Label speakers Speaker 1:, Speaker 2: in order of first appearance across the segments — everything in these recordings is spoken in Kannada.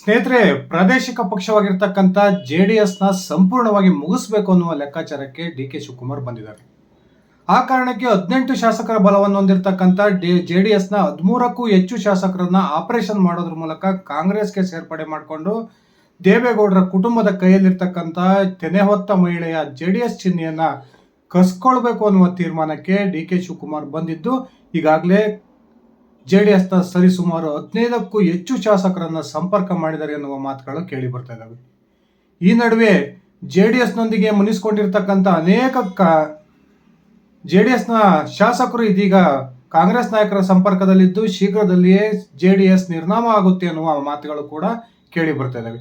Speaker 1: ಸ್ನೇಹಿತರೆ, ಪ್ರಾದೇಶಿಕ ಪಕ್ಷವಾಗಿರ್ತಕ್ಕಂಥ ಜೆ ಡಿ ಎಸ್ನ ಸಂಪೂರ್ಣವಾಗಿ ಮುಗಿಸ್ಬೇಕು ಅನ್ನುವ ಲೆಕ್ಕಾಚಾರಕ್ಕೆ ಡಿ ಕೆ ಶಿವಕುಮಾರ್ ಬಂದಿದ್ದಾರೆ. ಆ ಕಾರಣಕ್ಕೆ ಹದಿನೆಂಟು ಶಾಸಕರ ಬಲವನ್ನು ಹೊಂದಿರತಕ್ಕಂಥ ಡಿ ಜೆ ಡಿ ಎಸ್ನ ಹದಿಮೂರಕ್ಕೂ ಹೆಚ್ಚು ಶಾಸಕರನ್ನ ಆಪರೇಷನ್ ಮಾಡೋದ್ರ ಮೂಲಕ ಕಾಂಗ್ರೆಸ್ಗೆ ಸೇರ್ಪಡೆ ಮಾಡಿಕೊಂಡು ದೇವೇಗೌಡರ ಕುಟುಂಬದ ಕೈಯಲ್ಲಿರ್ತಕ್ಕಂಥ ತೆನೆ ಹೊತ್ತ ಮಹಿಳೆಯ ಜೆ ಡಿ ಎಸ್ ಚಿಹ್ನೆಯನ್ನು ಕಸ್ಕೊಳ್ಬೇಕು ಅನ್ನುವ ತೀರ್ಮಾನಕ್ಕೆ ಡಿ ಕೆ ಶಿವಕುಮಾರ್ ಬಂದಿದ್ದು, ಈಗಾಗಲೇ ಜೆ ಡಿ ಎಸ್ನ ಸರಿಸುಮಾರು ಹದಿನೈದಕ್ಕೂ ಹೆಚ್ಚು ಶಾಸಕರನ್ನ ಸಂಪರ್ಕ ಮಾಡಿದ್ದಾರೆ ಎನ್ನುವ ಮಾತುಗಳು ಕೇಳಿ ಬರ್ತಾ ಇದ್ದಾವೆ ಈ ನಡುವೆ ಜೆ ಡಿ ಎಸ್ನೊಂದಿಗೆ ಮುನಿಸ್ಕೊಂಡಿರ್ತಕ್ಕಂಥ ಅನೇಕ ಕ ಜೆ ಡಿ ಎಸ್ನ ಶಾಸಕರು ಇದೀಗ ಕಾಂಗ್ರೆಸ್ ನಾಯಕರ ಸಂಪರ್ಕದಲ್ಲಿದ್ದು ಶೀಘ್ರದಲ್ಲಿಯೇ ಜೆ ಡಿ ಎಸ್ ನಿರ್ನಾಮ ಆಗುತ್ತೆ ಅನ್ನುವ ಮಾತುಗಳು ಕೂಡ ಕೇಳಿ ಬರ್ತಾ ಇದ್ದಾವೆ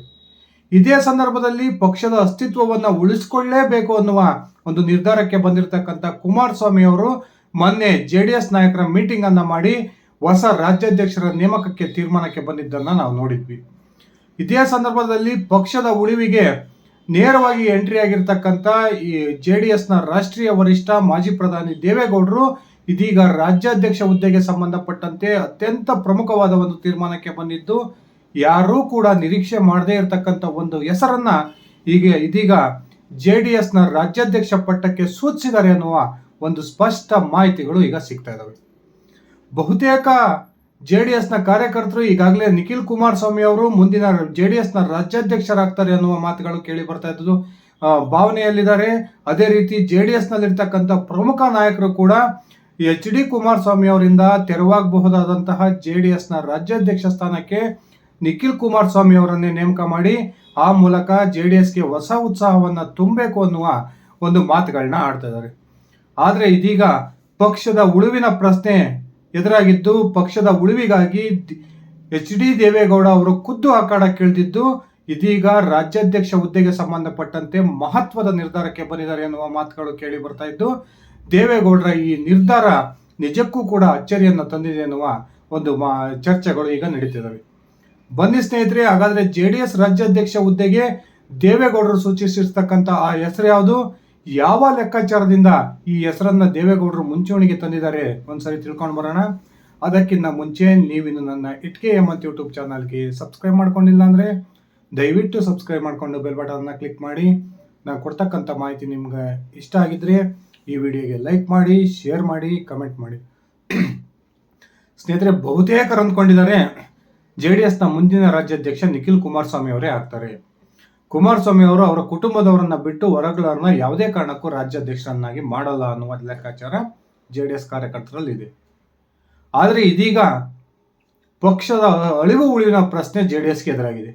Speaker 1: ಇದೇ ಸಂದರ್ಭದಲ್ಲಿ ಪಕ್ಷದ ಅಸ್ತಿತ್ವವನ್ನು ಉಳಿಸಿಕೊಳ್ಳೇಬೇಕು ಅನ್ನುವ ಒಂದು ನಿರ್ಧಾರಕ್ಕೆ ಬಂದಿರತಕ್ಕಂಥ ಕುಮಾರಸ್ವಾಮಿ ಅವರು ಮೊನ್ನೆ ಜೆ ಡಿ ಎಸ್ ನಾಯಕರ ಮೀಟಿಂಗ್ ಅನ್ನ ಮಾಡಿ ಹೊಸ ರಾಜ್ಯಾಧ್ಯಕ್ಷರ ನೇಮಕಕ್ಕೆ ತೀರ್ಮಾನಕ್ಕೆ ಬಂದಿದ್ದನ್ನ ನಾವು ನೋಡಿದ್ವಿ. ಇದೇ ಸಂದರ್ಭದಲ್ಲಿ ಪಕ್ಷದ ಉಳಿವಿಗೆ ನೇರವಾಗಿ ಎಂಟ್ರಿ ಆಗಿರ್ತಕ್ಕಂಥ ಈ ಜೆ ಡಿ ಎಸ್ನ ರಾಷ್ಟ್ರೀಯ ವರಿಷ್ಠ ಮಾಜಿ ಪ್ರಧಾನಿ ದೇವೇಗೌಡರು ಇದೀಗ ರಾಜ್ಯಾಧ್ಯಕ್ಷ ಹುದ್ದೆಗೆ ಸಂಬಂಧಪಟ್ಟಂತೆ ಅತ್ಯಂತ ಪ್ರಮುಖವಾದ ಒಂದು ತೀರ್ಮಾನಕ್ಕೆ ಬಂದಿದ್ದು, ಯಾರೂ ಕೂಡ ನಿರೀಕ್ಷೆ ಮಾಡದೇ ಇರತಕ್ಕಂಥ ಒಂದು ಹೆಸರನ್ನ ಈಗ ಇದೀಗ ಜೆ ಡಿ ಎಸ್ನ ರಾಜ್ಯಾಧ್ಯಕ್ಷ ಪಟ್ಟಕ್ಕೆ ಸೂಚಿಸಿದ್ದಾರೆ ಅನ್ನುವ ಒಂದು ಸ್ಪಷ್ಟ ಮಾಹಿತಿಗಳು ಈಗ ಸಿಗ್ತಾ ಇದಾವೆ. ಬಹುತೇಕ ಜೆ ಡಿ ಎಸ್ನ ಕಾರ್ಯಕರ್ತರು ಈಗಾಗಲೇ ನಿಖಿಲ್ ಕುಮಾರಸ್ವಾಮಿ ಅವರು ಮುಂದಿನ ಜೆ ಡಿ ಎಸ್ನ ರಾಜ್ಯಾಧ್ಯಕ್ಷರಾಗ್ತಾರೆ ಅನ್ನುವ ಮಾತುಗಳು ಕೇಳಿ ಬರ್ತಾ ಇದ್ದು ಭಾವನೆಯಲ್ಲಿದ್ದಾರೆ. ಅದೇ ರೀತಿ ಜೆ ಡಿ ಎಸ್ನಲ್ಲಿರ್ತಕ್ಕಂಥ ಪ್ರಮುಖ ನಾಯಕರು ಕೂಡ ಎಚ್ ಡಿ ಕುಮಾರಸ್ವಾಮಿ ಅವರಿಂದ ತೆರವಾಗಬಹುದಾದಂತಹ ಜೆ ಡಿ ಎಸ್ನ ರಾಜ್ಯಾಧ್ಯಕ್ಷ ಸ್ಥಾನಕ್ಕೆ ನಿಖಿಲ್ ಕುಮಾರಸ್ವಾಮಿ ಅವರನ್ನೇ ನೇಮಕ ಮಾಡಿ, ಆ ಮೂಲಕ ಜೆ ಡಿ ಎಸ್ಗೆ ಹೊಸ ಉತ್ಸಾಹವನ್ನು ತುಂಬಬೇಕು ಅನ್ನುವ ಒಂದು ಮಾತುಗಳನ್ನ ಆಡ್ತಾ ಇದ್ದಾರೆ. ಆದರೆ ಇದೀಗ ಪಕ್ಷದ ಉಳುವಿನ ಪ್ರಶ್ನೆ ಎದುರಾಗಿದ್ದು ಪಕ್ಷದ ಉಳಿವಿಗಾಗಿ ಎಚ್ ಡಿ ದೇವೇಗೌಡ ಅವರು ಖುದ್ದು ಅಖಾಡಕ್ಕಿಳಿದಿದ್ದು ಇದೀಗ ರಾಜ್ಯಾಧ್ಯಕ್ಷ ಹುದ್ದೆಗೆ ಸಂಬಂಧಪಟ್ಟಂತೆ ಮಹತ್ವದ ನಿರ್ಧಾರಕ್ಕೆ ಬಂದಿದ್ದಾರೆ ಎನ್ನುವ ಮಾತುಗಳು ಕೇಳಿ ಬರ್ತಾ ಇದ್ದು, ದೇವೇಗೌಡರ ಈ ನಿರ್ಧಾರ ನಿಜಕ್ಕೂ ಕೂಡ ಅಚ್ಚರಿಯನ್ನು ತಂದಿದೆ ಎನ್ನುವ ಒಂದು ಮಾ ಚರ್ಚೆಗಳು ಈಗ ನಡೀತಿದ್ದಾವೆ ಬನ್ನಿ ಸ್ನೇಹಿತರೆ, ಹಾಗಾದರೆ ಜೆ ಡಿ ಎಸ್ ರಾಜ್ಯಾಧ್ಯಕ್ಷ ಹುದ್ದೆಗೆ ದೇವೇಗೌಡರು ಸೂಚಿಸಿರ್ತಕ್ಕಂಥ ಆ ಹೆಸರು ಯಾವುದು? ಯಾವ ಲೆಕ್ಕಾಚಾರದಿಂದ ಈ ಹೆಸರನ್ನ ದೇವೇಗೌಡರು ಮುಂಚೂಣಿಗೆ ತಂದಿದ್ದಾರೆ ಒಂದ್ಸರಿ ತಿಳ್ಕೊಂಡು ಬರೋಣ. ಅದಕ್ಕಿಂತ ಮುಂಚೆ ನೀವಿನ್ನು ನನ್ನ ಇಟ್ಕೆ ಎಂ ಅಂತ ಯೂಟ್ಯೂಬ್ ಚಾನಲ್ಗೆ ಸಬ್ಸ್ಕ್ರೈಬ್ ಮಾಡ್ಕೊಂಡಿಲ್ಲ ಅಂದರೆ ದಯವಿಟ್ಟು ಸಬ್ಸ್ಕ್ರೈಬ್ ಮಾಡಿಕೊಂಡು ಬೆಲ್ ಬಟನ್ನ ಕ್ಲಿಕ್ ಮಾಡಿ. ನಾನು ಕೊಡ್ತಕ್ಕಂಥ ಮಾಹಿತಿ ನಿಮ್ಗೆ ಇಷ್ಟ ಆಗಿದ್ರೆ ಈ ವಿಡಿಯೋಗೆ ಲೈಕ್ ಮಾಡಿ, ಶೇರ್ ಮಾಡಿ, ಕಮೆಂಟ್ ಮಾಡಿ. ಸ್ನೇಹಿತರೆ, ಬಹುತೇಕರು ಅಂದ್ಕೊಂಡಿದ್ದಾರೆ ಜೆ ಡಿ ಎಸ್ನ ಮುಂದಿನ ರಾಜ್ಯಾಧ್ಯಕ್ಷ ನಿಖಿಲ್ ಕುಮಾರಸ್ವಾಮಿ ಅವರೇ ಆಗ್ತಾರೆ. ಕುಮಾರಸ್ವಾಮಿ ಅವರು ಅವರ ಕುಟುಂಬದವರನ್ನ ಬಿಟ್ಟು ಹೊರಗಳನ್ನ ಯಾವುದೇ ಕಾರಣಕ್ಕೂ ರಾಜ್ಯಾಧ್ಯಕ್ಷರನ್ನಾಗಿ ಮಾಡಲ್ಲ ಅನ್ನುವ ಲೆಕ್ಕಾಚಾರ ಜೆ ಡಿ ಎಸ್ ಕಾರ್ಯಕರ್ತರಲ್ಲಿ ಇದೆ ಆದರೆ ಇದೀಗ ಪಕ್ಷದ ಅಳಿವು ಉಳಿವಿನ ಪ್ರಶ್ನೆ ಜೆ ಡಿ ಎಸ್ಗೆ ಎದುರಾಗಿದೆ.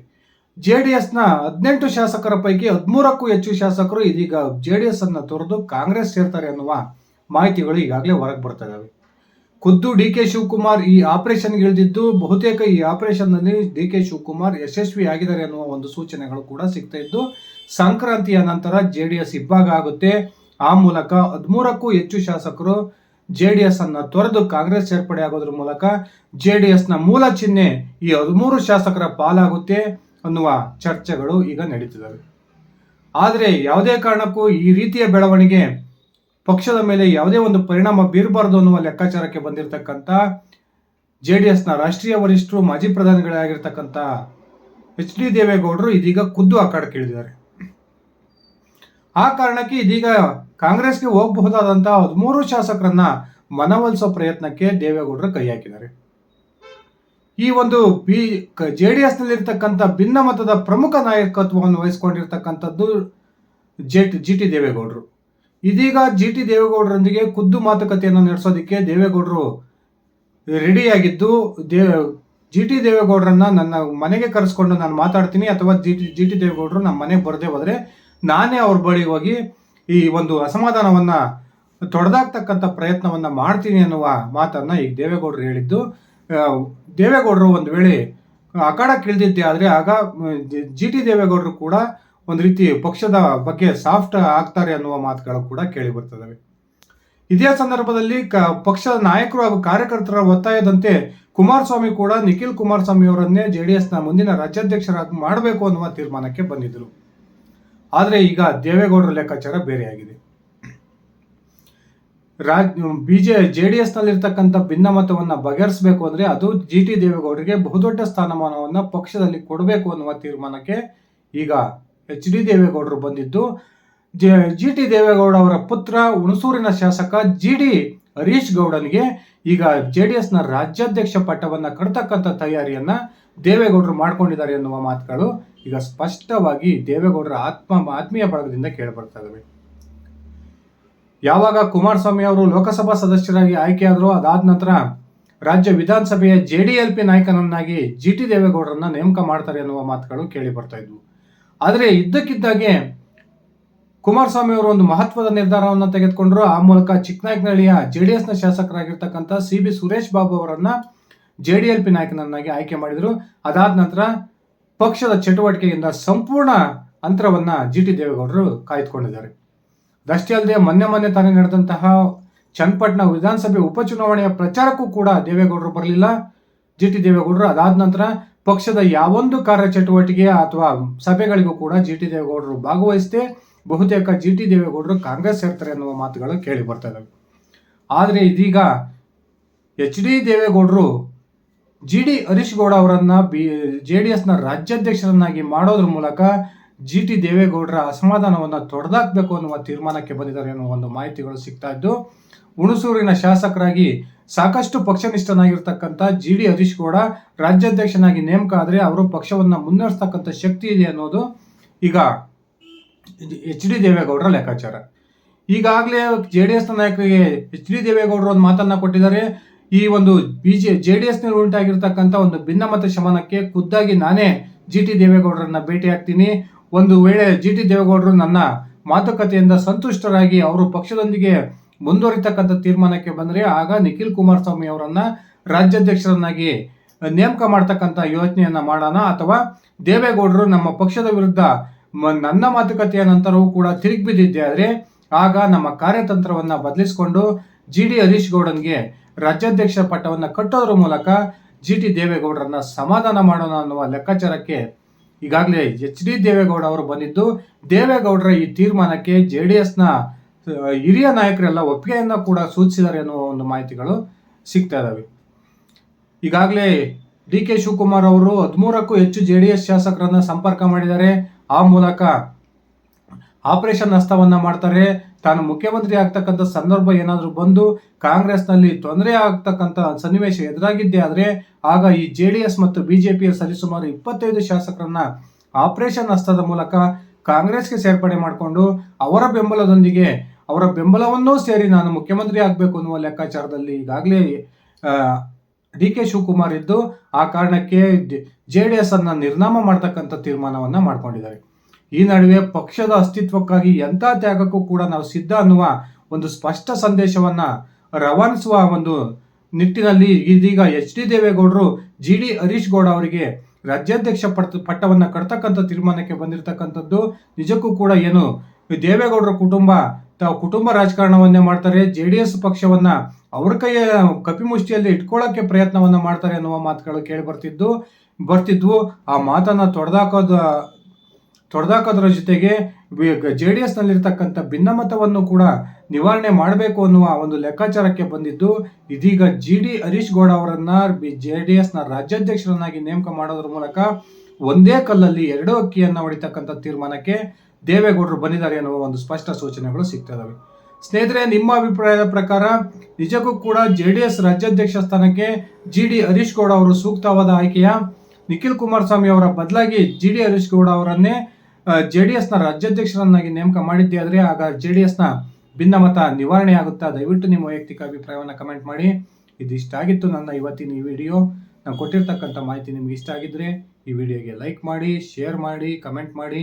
Speaker 1: ಜೆ ಡಿ ಎಸ್ನ ಹದಿನೆಂಟು ಶಾಸಕರ ಪೈಕಿ ಹದಿಮೂರಕ್ಕೂ ಹೆಚ್ಚು ಶಾಸಕರು ಇದೀಗ ಜೆ ಡಿ ಎಸ್ ಅನ್ನ ತೊರೆದು ಕಾಂಗ್ರೆಸ್ ಸೇರ್ತಾರೆ ಅನ್ನುವ ಮಾಹಿತಿಗಳು ಈಗಾಗಲೇ ಹೊರಗೆ ಬರ್ತಾ ಇದಾವೆ. ಖುದ್ದು ಡಿ ಕೆ ಶಿವಕುಮಾರ್ ಈ ಆಪರೇಷನ್ ಇಳಿದಿದ್ದು, ಬಹುತೇಕ ಈ ಆಪರೇಷನ್ನಲ್ಲಿ ಡಿ ಕೆ ಶಿವಕುಮಾರ್ ಯಶಸ್ವಿ ಆಗಿದ್ದಾರೆ ಅನ್ನುವ ಒಂದು ಸೂಚನೆಗಳು ಕೂಡ ಸಿಗ್ತಾ ಇದ್ದು, ಸಂಕ್ರಾಂತಿಯ ನಂತರ ಜೆ ಡಿ ಎಸ್ ಇಬ್ಬಾಗ ಆಗುತ್ತೆ. ಆ ಮೂಲಕ ಹದಿಮೂರಕ್ಕೂ ಹೆಚ್ಚು ಶಾಸಕರು ಜೆ ಡಿ ಎಸ್ ಅನ್ನ ತೊರೆದು ಕಾಂಗ್ರೆಸ್ ಸೇರ್ಪಡೆ ಆಗೋದ್ರ ಮೂಲಕ ಜೆ ಡಿ ಎಸ್ನ ಮೂಲ ಚಿಹ್ನೆ ಈ ಹದಿಮೂರು ಶಾಸಕರ ಪಾಲಾಗುತ್ತೆ ಅನ್ನುವ ಚರ್ಚೆಗಳು ಈಗ ನಡೀತಿದ್ದಾವೆ. ಆದರೆ ಯಾವುದೇ ಕಾರಣಕ್ಕೂ ಈ ರೀತಿಯ ಬೆಳವಣಿಗೆ ಪಕ್ಷದ ಮೇಲೆ ಯಾವುದೇ ಒಂದು ಪರಿಣಾಮ ಬೀರಬಾರದು ಅನ್ನುವ ಲೆಕ್ಕಾಚಾರಕ್ಕೆ ಬಂದಿರತಕ್ಕಂಥ ಜೆ ಡಿ ಎಸ್ನ ರಾಷ್ಟ್ರೀಯ ವರಿಷ್ಠರು, ಮಾಜಿ ಪ್ರಧಾನಿಗಳಾಗಿರ್ತಕ್ಕಂಥ ಎಚ್ ಡಿ ದೇವೇಗೌಡರು ಇದೀಗ ಖುದ್ದು ಅಖಾಡಕ್ಕಿಳಿದಿದ್ದಾರೆ ಆ ಕಾರಣಕ್ಕೆ ಇದೀಗ ಕಾಂಗ್ರೆಸ್ಗೆ ಹೋಗಬಹುದಾದಂತಹ ಹದಿಮೂರು ಶಾಸಕರನ್ನ ಮನವೊಲಿಸೋ ಪ್ರಯತ್ನಕ್ಕೆ ದೇವೇಗೌಡರು ಕೈ ಹಾಕಿದ್ದಾರೆ. ಈ ಒಂದು ಬಿ ಜೆ ಡಿ ಎಸ್ನಲ್ಲಿರ್ತಕ್ಕಂಥ ಭಿನ್ನ ಮತದ ಪ್ರಮುಖ ನಾಯಕತ್ವವನ್ನು ವಹಿಸಿಕೊಂಡಿರ್ತಕ್ಕಂಥದ್ದು ಜೆಟ್, ಜಿ ಟಿ ದೇವೇಗೌಡರು. ಇದೀಗ ಜಿ ಟಿ ದೇವೇಗೌಡರೊಂದಿಗೆ ಖುದ್ದು ಮಾತುಕತೆಯನ್ನು ನಡೆಸೋದಕ್ಕೆ ದೇವೇಗೌಡರು ರೆಡಿಯಾಗಿದ್ದು ದೇ, ಜಿ ಟಿ ದೇವೇಗೌಡರನ್ನ ನನ್ನ ಮನೆಗೆ ಕರೆಸ್ಕೊಂಡು ನಾನು ಮಾತಾಡ್ತೀನಿ ಅಥವಾ ಜಿ ಟಿ ಜಿ ಟಿ ದೇವೇಗೌಡರು ನಮ್ಮ ಮನೆಗೆ ಬರದೇ ಹೋದರೆ ನಾನೇ ಅವ್ರ ಬಳಿ ಹೋಗಿ ಈ ಒಂದು ಅಸಮಾಧಾನವನ್ನು ತೊಡೆದಾಗ್ತಕ್ಕಂಥ ಪ್ರಯತ್ನವನ್ನ ಮಾಡ್ತೀನಿ ಅನ್ನುವ ಮಾತನ್ನ ಈಗ ದೇವೇಗೌಡರು ಹೇಳಿದ್ದು. ದೇವೇಗೌಡರು ಒಂದು ವೇಳೆ ಅಖಾಡಕ್ಕೆ ಇಳಿದಿದ್ದೆ ಆದರೆ ಆಗ ಜಿ ಟಿ ದೇವೇಗೌಡರು ಕೂಡ ಒಂದು ರೀತಿ ಪಕ್ಷದ ಬಗ್ಗೆ ಸಾಫ್ಟ್ ಆಗ್ತಾರೆ ಅನ್ನುವ ಮಾತುಗಳು ಕೂಡ ಕೇಳಿ ಬರ್ತದವೆ. ಇದೇ ಸಂದರ್ಭದಲ್ಲಿ ಕ, ಪಕ್ಷದ ನಾಯಕರು ಹಾಗೂ ಕಾರ್ಯಕರ್ತರ ಒತ್ತಾಯದಂತೆ ಕುಮಾರಸ್ವಾಮಿ ಕೂಡ ನಿಖಿಲ್ ಕುಮಾರಸ್ವಾಮಿ ಅವರನ್ನೇ ಜೆ ಡಿ ಎಸ್ನ ಮುಂದಿನ ರಾಜ್ಯಾಧ್ಯಕ್ಷರಾಗಿ ಮಾಡಬೇಕು ಅನ್ನುವ ತೀರ್ಮಾನಕ್ಕೆ ಬಂದಿದ್ದರು. ಆದರೆ ಈಗ ದೇವೇಗೌಡರ ಲೆಕ್ಕಾಚಾರ ಬೇರೆಯಾಗಿದೆ. ರಾಜ್, ಬಿಜೆ ಜೆ ಡಿ ಎಸ್ನಲ್ಲಿರ್ತಕ್ಕಂಥ ಭಿನ್ನಮತವನ್ನು ಬಗೆಹರಿಸಬೇಕು ಅಂದರೆ ಅದು ಜಿ ಟಿ ದೇವೇಗೌಡರಿಗೆ ಬಹುದೊಡ್ಡ ಸ್ಥಾನಮಾನವನ್ನು ಪಕ್ಷದಲ್ಲಿ ಕೊಡಬೇಕು ಅನ್ನುವ ತೀರ್ಮಾನಕ್ಕೆ ಈಗ ಎಚ್ ಡಿ ದೇವೇಗೌಡರು ಬಂದಿದ್ದು. ಜಿ ಟಿ ದೇವೇಗೌಡ ಅವರ ಪುತ್ರ ಹುಣಸೂರಿನ ಶಾಸಕ ಜಿ ಡಿ ಹರೀಶ್ ಗೌಡನಿಗೆ ಈಗ ಜೆ ಡಿ ಎಸ್ನ ರಾಜ್ಯಾಧ್ಯಕ್ಷ ಪಟ್ಟವನ್ನು ಕಡತಕ್ಕಂಥ ತಯಾರಿಯನ್ನ ದೇವೇಗೌಡರು ಮಾಡ್ಕೊಂಡಿದ್ದಾರೆ ಎನ್ನುವ ಮಾತುಗಳು ಈಗ ಸ್ಪಷ್ಟವಾಗಿ ದೇವೇಗೌಡರ ಆತ್ಮ, ಆತ್ಮೀಯ ಬಳಗದಿಂದ ಕೇಳಿಬರ್ತಾ ಇದಾವೆ ಯಾವಾಗ ಕುಮಾರಸ್ವಾಮಿ ಅವರು ಲೋಕಸಭಾ ಸದಸ್ಯರಾಗಿ ಆಯ್ಕೆಯಾದರೂ ಅದಾದ ನಂತರ ರಾಜ್ಯ ವಿಧಾನಸಭೆಯ ಜೆ ಡಿ ಎಲ್ ಪಿ ನಾಯಕನನ್ನಾಗಿ ಜಿ ಟಿ ದೇವೇಗೌಡರನ್ನ ನೇಮಕ ಮಾಡ್ತಾರೆ ಎನ್ನುವ ಮಾತುಗಳು ಕೇಳಿ ಬರ್ತಾ ಇದ್ವು. ಆದರೆ ಇದ್ದಕ್ಕಿದ್ದಾಗೆ ಕುಮಾರಸ್ವಾಮಿ ಅವರು ಒಂದು ಮಹತ್ವದ ನಿರ್ಧಾರವನ್ನು ತೆಗೆದುಕೊಂಡ್ರು. ಆ ಮೂಲಕ ಚಿಕ್ಕನಾಯಕನಹಳ್ಳಿಯ ಜೆ ಡಿ ಎಸ್ನ ಶಾಸಕರಾಗಿರ್ತಕ್ಕಂಥ ಸಿ ಬಿ ಸುರೇಶ್ ಬಾಬು ಅವರನ್ನು ಜೆ ಡಿ ಎಲ್ ಪಿ ನಾಯಕನನ್ನಾಗಿ ಆಯ್ಕೆ ಮಾಡಿದರು. ಅದಾದ ನಂತರ ಪಕ್ಷದ ಚಟುವಟಿಕೆಯಿಂದ ಸಂಪೂರ್ಣ ಅಂತರವನ್ನ ಜಿ ಟಿ ದೇವೇಗೌಡರು ಕಾಯ್ದುಕೊಂಡಿದ್ದಾರೆ. ಅದಷ್ಟೇ ಅಲ್ಲದೆ ಮೊನ್ನೆ ಮೊನ್ನೆ ತಾನೇ ನಡೆದಂತಹ ಚನ್ನಪಟ್ಟಣ ವಿಧಾನಸಭೆ ಉಪಚುನಾವಣೆಯ ಪ್ರಚಾರಕ್ಕೂ ಕೂಡ ದೇವೇಗೌಡರು ಬರಲಿಲ್ಲ. ಜಿ ಟಿ ದೇವೇಗೌಡರು ಅದಾದ ನಂತರ ಪಕ್ಷದ ಯಾವೊಂದು ಕಾರ್ಯಚಟುವಟಿಕೆ ಅಥವಾ ಸಭೆಗಳಿಗೂ ಕೂಡ ಜಿ ಟಿ ದೇವೇಗೌಡರು ಭಾಗವಹಿಸದೆ, ಬಹುತೇಕ ಜಿ ಟಿ ದೇವೇಗೌಡರು ಕಾಂಗ್ರೆಸ್ ಸೇರ್ತಾರೆ ಅನ್ನುವ ಮಾತುಗಳು ಕೇಳಿ ಬರ್ತಾ ಇದ್ದಾವೆ ಆದರೆ ಇದೀಗ ಎಚ್ ಡಿ ದೇವೇಗೌಡರು ಜಿ ಡಿ ಹರೀಶ್ ಗೌಡ ಅವರನ್ನ ಬಿ, ಜೆ ಡಿ ಎಸ್ನ ರಾಜ್ಯಾಧ್ಯಕ್ಷರನ್ನಾಗಿ ಮಾಡೋದ್ರ ಮೂಲಕ ಜಿ ಟಿ ದೇವೇಗೌಡರ ಅಸಮಾಧಾನವನ್ನು ತೊಡೆದಾಕಬೇಕು ಅನ್ನುವ ತೀರ್ಮಾನಕ್ಕೆ ಬಂದಿದ್ದಾರೆ ಅನ್ನುವ ಒಂದು ಮಾಹಿತಿಗಳು ಸಿಗ್ತಾ ಇದ್ದು, ಹುಣಸೂರಿನ ಶಾಸಕರಾಗಿ ಸಾಕಷ್ಟು ಪಕ್ಷನಿಷ್ಠನಾಗಿರ್ತಕ್ಕಂಥ ಜಿ ಡಿ ಹರೀಶ್ ಗೌಡ ರಾಜ್ಯಾಧ್ಯಕ್ಷನಾಗಿ ನೇಮಕ ಆದರೆ ಅವರು ಪಕ್ಷವನ್ನು ಮುನ್ನಡೆಸ್ತಕ್ಕಂಥ ಶಕ್ತಿ ಇದೆ ಅನ್ನೋದು ಈಗ ಎಚ್ ಡಿ ದೇವೇಗೌಡರ ಲೆಕ್ಕಾಚಾರ. ಈಗಾಗಲೇ ಜೆ ಡಿ ಎಸ್ನ ನಾಯಕರಿಗೆ ಎಚ್ ಡಿ ದೇವೇಗೌಡರು ಒಂದು ಮಾತನ್ನು ಕೊಟ್ಟಿದ್ದಾರೆ. ಈ ಒಂದು ಬಿ ಜೆ ಡಿ ಎಸ್ನಲ್ಲಿ ಉಂಟಾಗಿರ್ತಕ್ಕಂಥ ಒಂದು ಭಿನ್ನಮತ ಶಮನಕ್ಕೆ ಖುದ್ದಾಗಿ ನಾನೇ ಜಿ ಟಿ ದೇವೇಗೌಡರನ್ನ ಭೇಟಿ ಆಗ್ತೀನಿ. ಒಂದು ವೇಳೆ ಜಿ ಟಿ ದೇವೇಗೌಡರು ನನ್ನ ಮಾತುಕತೆಯಿಂದ ಸಂತುಷ್ಟರಾಗಿ ಅವರು ಪಕ್ಷದೊಂದಿಗೆ ಮುಂದುವರಿತಕ್ಕಂಥ ತೀರ್ಮಾನಕ್ಕೆ ಬಂದರೆ ಆಗ ನಿಖಿಲ್ ಕುಮಾರಸ್ವಾಮಿ ಅವರನ್ನು ರಾಜ್ಯಾಧ್ಯಕ್ಷರನ್ನಾಗಿ ನೇಮಕ ಮಾಡ್ತಕ್ಕಂಥ ಯೋಚನೆಯನ್ನು ಮಾಡೋಣ ಅಥವಾ ದೇವೇಗೌಡರು ನಮ್ಮ ಪಕ್ಷದ ವಿರುದ್ಧ ನನ್ನ ಮಾತುಕತೆಯ ನಂತರವೂ ಕೂಡ ತಿರುಗಿ ಬಿದ್ದಿದ್ದೆ ಆದರೆ ಆಗ ನಮ್ಮ ಕಾರ್ಯತಂತ್ರವನ್ನು ಬದಲಿಸಿಕೊಂಡು ಜಿ ಡಿ ಹರೀಶ್ ಗೌಡನ್ಗೆ ರಾಜ್ಯಾಧ್ಯಕ್ಷ ಪಟ್ಟವನ್ನು ಕಟ್ಟೋದ್ರ ಮೂಲಕ ಜಿ ಟಿ ದೇವೇಗೌಡರನ್ನ ಸಮಾಧಾನ ಮಾಡೋಣ ಅನ್ನುವ ಲೆಕ್ಕಾಚಾರಕ್ಕೆ ಈಗಾಗಲೇ ಎಚ್ ಡಿ ದೇವೇಗೌಡ ಅವರು ಬಂದಿದ್ದು, ದೇವೇಗೌಡರ ಈ ತೀರ್ಮಾನಕ್ಕೆ ಜೆ ಡಿ ಎಸ್ನ ಹಿರಿಯ ನಾಯಕರೆಲ್ಲ ಒಪ್ಪಿಗೆಯನ್ನು ಕೂಡ ಸೂಚಿಸಿದ್ದಾರೆ ಅನ್ನುವ ಒಂದು ಮಾಹಿತಿಗಳು ಸಿಗ್ತಾ ಇದಾವೆ. ಈಗಾಗಲೇ ಡಿ ಕೆ ಶಿವಕುಮಾರ್ ಅವರು ಹದಿಮೂರಕ್ಕೂ ಹೆಚ್ಚು ಜೆ ಡಿ ಎಸ್ ಶಾಸಕರನ್ನ ಸಂಪರ್ಕ ಮಾಡಿದ್ದಾರೆ. ಆ ಮೂಲಕ ಆಪರೇಷನ್ ಹಸ್ತವನ್ನು ಮಾಡ್ತಾರೆ. ತಾನು ಮುಖ್ಯಮಂತ್ರಿ ಆಗ್ತಕ್ಕಂಥ ಸಂದರ್ಭ ಏನಾದರೂ ಬಂದು ಕಾಂಗ್ರೆಸ್ನಲ್ಲಿ ತೊಂದರೆ ಆಗ್ತಕ್ಕಂಥ ಸನ್ನಿವೇಶ ಎದುರಾಗಿದ್ದೆ ಆದರೆ ಆಗ ಈ ಜೆ ಡಿ ಎಸ್ ಮತ್ತು ಬಿಜೆಪಿಯ ಸರಿಸುಮಾರು ಇಪ್ಪತ್ತೈದು ಶಾಸಕರನ್ನ ಆಪರೇಷನ್ ಹಸ್ತದ ಮೂಲಕ ಕಾಂಗ್ರೆಸ್ಗೆ ಸೇರ್ಪಡೆ ಮಾಡಿಕೊಂಡು ಅವರ ಬೆಂಬಲದೊಂದಿಗೆ ಅವರ ಬೆಂಬಲವನ್ನೂ ಸೇರಿ ನಾನು ಮುಖ್ಯಮಂತ್ರಿ ಆಗಬೇಕು ಅನ್ನುವ ಲೆಕ್ಕಾಚಾರದಲ್ಲಿ ಈಗಾಗಲೇ ಡಿ ಕೆ ಶಿವಕುಮಾರ್ ಇದ್ದು, ಆ ಕಾರಣಕ್ಕೆ ಜೆ ಡಿ ಎಸ್ ಅನ್ನ ನಿರ್ನಾಮ ಮಾಡ್ತಕ್ಕಂಥ ತೀರ್ಮಾನವನ್ನು ಮಾಡಿಕೊಂಡಿದ್ದಾರೆ. ಈ ನಡುವೆ ಪಕ್ಷದ ಅಸ್ತಿತ್ವಕ್ಕಾಗಿ ಎಂಥ ತ್ಯಾಗಕ್ಕೂ ಕೂಡ ನಾವು ಸಿದ್ಧ ಅನ್ನುವ ಒಂದು ಸ್ಪಷ್ಟ ಸಂದೇಶವನ್ನ ರವಾನಿಸುವ ಒಂದು ನಿಟ್ಟಿನಲ್ಲಿ ಇದೀಗ ಎಚ್ ಡಿ ದೇವೇಗೌಡರು, ಜಿ ಡಿ ಹರೀಶ್ ಗೌಡ ಅವರಿಗೆ ರಾಜ್ಯಾಧ್ಯಕ್ಷ ಪಟ್ಟ ಪಟ್ಟವನ್ನು ಕಟ್ತಕ್ಕಂಥ ತೀರ್ಮಾನಕ್ಕೆ ಬಂದಿರತಕ್ಕಂಥದ್ದು ನಿಜಕ್ಕೂ ಕೂಡ ಏನು, ದೇವೇಗೌಡರ ಕುಟುಂಬ ತಾವು ಕುಟುಂಬ ರಾಜಕಾರಣವನ್ನೇ ಮಾಡ್ತಾರೆ, ಜೆ ಡಿ ಎಸ್ ಪಕ್ಷವನ್ನ ಅವ್ರ ಕೈಯ ಕಪಿಮುಷ್ಟಿಯಲ್ಲಿ ಇಟ್ಕೊಳ್ಳೋಕೆ ಪ್ರಯತ್ನವನ್ನ ಮಾಡ್ತಾರೆ ಅನ್ನುವ ಮಾತುಗಳು ಕೇಳಿ ಬರ್ತಿದ್ದು, ಬರ್ತಿದ್ವು. ಆ ಮಾತನ್ನ ತೊಡೆದಾಕೋದ, ತೊಡೆದಾಕೋದ್ರ ಜೊತೆಗೆ ಜೆ ಡಿ ಎಸ್ನಲ್ಲಿರ್ತಕ್ಕಂಥ ಭಿನ್ನಮತವನ್ನು ಕೂಡ ನಿವಾರಣೆ ಮಾಡಬೇಕು ಅನ್ನುವ ಒಂದು ಲೆಕ್ಕಾಚಾರಕ್ಕೆ ಬಂದಿದ್ದು, ಇದೀಗ ಜಿ ಡಿ ಹರೀಶ್ ಗೌಡ ಅವರನ್ನ ಜೆ ಡಿ ಎಸ್ನ ರಾಜ್ಯಾಧ್ಯಕ್ಷರನ್ನಾಗಿ ನೇಮಕ ಮಾಡೋದ್ರ ಮೂಲಕ ಒಂದೇ ಕಲ್ಲಲ್ಲಿ ಎರಡು ಅಕ್ಕಿಯನ್ನು ಹೊಡಿತಕ್ಕಂಥ ತೀರ್ಮಾನಕ್ಕೆ ದೇವೇಗೌಡರು ಬಂದಿದ್ದಾರೆ ಅನ್ನುವ ಒಂದು ಸ್ಪಷ್ಟ ಸೂಚನೆಗಳು ಸಿಗ್ತಾ ಇದ್ದಾವೆ ಸ್ನೇಹಿತರೆ, ನಿಮ್ಮ ಅಭಿಪ್ರಾಯದ ಪ್ರಕಾರ ನಿಜಕ್ಕೂ ಕೂಡ ಜೆ ಡಿ ಎಸ್ ರಾಜ್ಯಾಧ್ಯಕ್ಷ ಸ್ಥಾನಕ್ಕೆ ಜಿ ಡಿ ಹರೀಶ್ ಗೌಡ ಅವರು ಸೂಕ್ತವಾದ ಆಯ್ಕೆಯ? ನಿಖಿಲ್ ಕುಮಾರಸ್ವಾಮಿ ಅವರ ಬದಲಾಗಿ ಜಿ ಡಿ ಹರೀಶ್ ಗೌಡ ಅವರನ್ನೇ ಜೆ ಡಿ ಎಸ್ನ ರಾಜ್ಯಾಧ್ಯಕ್ಷರನ್ನಾಗಿ ನೇಮಕ ಮಾಡಿದ್ದೆ ಆದರೆ ಆಗ ಜೆ ಡಿ ಎಸ್ನ ಭಿನ್ನಮತ ನಿವಾರಣೆ ಆಗುತ್ತಾ? ದಯವಿಟ್ಟು ನಿಮ್ಮ ವೈಯಕ್ತಿಕ ಅಭಿಪ್ರಾಯವನ್ನು ಕಮೆಂಟ್ ಮಾಡಿ. ಇದು ಇಷ್ಟ ಆಗಿತ್ತು ನನ್ನ ಇವತ್ತಿನ ಈ ವಿಡಿಯೋ. ನಾನು ಕೊಟ್ಟಿರ್ತಕ್ಕಂಥ ಮಾಹಿತಿ ನಿಮ್ಗೆ ಇಷ್ಟ ಆಗಿದ್ರೆ ಈ ವಿಡಿಯೋಗೆ ಲೈಕ್ ಮಾಡಿ, ಶೇರ್ ಮಾಡಿ, ಕಮೆಂಟ್ ಮಾಡಿ.